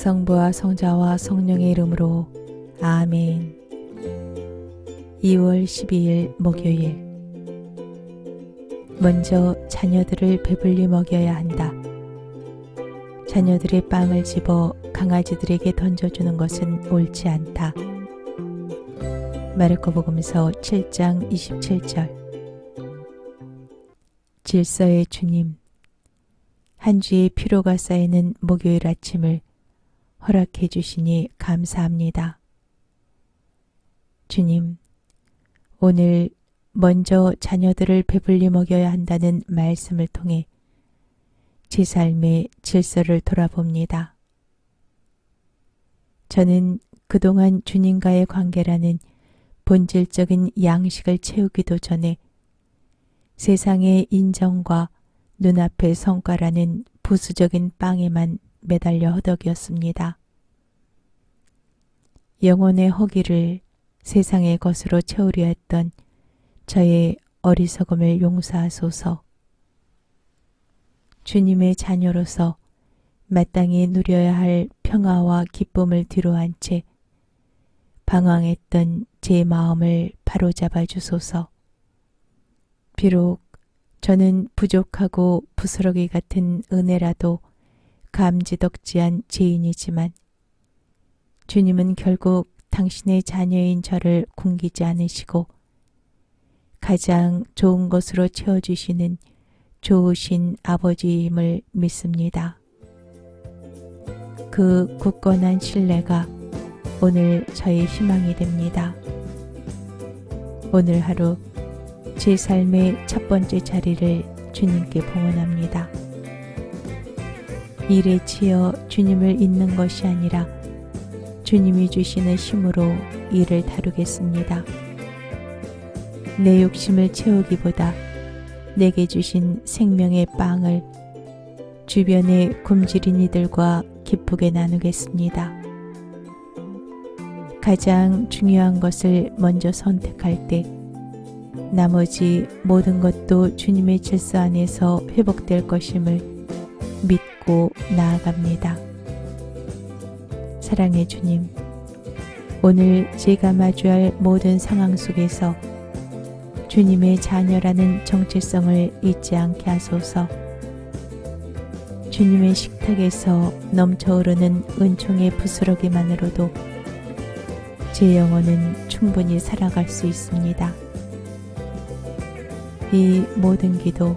성부와 성자와 성령의 이름으로 아멘. 2월 12일 목요일 먼저 자녀들을 배불리 먹여야 한다. 자녀들의 빵을 집어 강아지들에게 던져주는 것은 옳지 않다. 마르코 복음서 7장 27절 질서의 주님 한 주의 피로가 쌓이는 목요일 아침을 허락해 주시니 감사합니다. 주님, 오늘 먼저 자녀들을 배불리 먹여야 한다는 말씀을 통해 제 삶의 질서를 돌아봅니다. 저는 그동안 주님과의 관계라는 본질적인 양식을 채우기도 전에 세상의 인정과 눈앞의 성과라는 부수적인 빵에만 매달려 허덕이었습니다. 영혼의 허기를 세상의 것으로 채우려 했던 저의 어리석음을 용서하소서. 주님의 자녀로서 마땅히 누려야 할 평화와 기쁨을 뒤로한 채 방황했던 제 마음을 바로잡아 주소서. 비록 저는 부족하고 부스러기 같은 은혜라도 감지덕지한 죄인이지만 주님은 결국 당신의 자녀인 저를 굶기지 않으시고 가장 좋은 것으로 채워주시는 좋으신 아버지임을 믿습니다. 그 굳건한 신뢰가 오늘 저의 희망이 됩니다. 오늘 하루 제 삶의 첫 번째 자리를 주님께 봉헌합니다. 일에 치여 주님을 잇는 것이 아니라 주님이 주시는 힘으로 일을 다루겠습니다. 내 욕심을 채우기보다 내게 주신 생명의 빵을 주변의 굶주린 이들과 기쁘게 나누겠습니다. 가장 중요한 것을 먼저 선택할 때 나머지 모든 것도 주님의 질서 안에서 회복될 것임을 믿고 나아갑니다. 사랑의 주님, 오늘 제가 마주할 모든 상황 속에서 주님의 자녀라는 정체성을 잊지 않게 하소서. 주님의 식탁에서 넘쳐흐르는 은총의 부스러기만으로도 제 영혼은 충분히 살아갈 수 있습니다. 이 모든 기도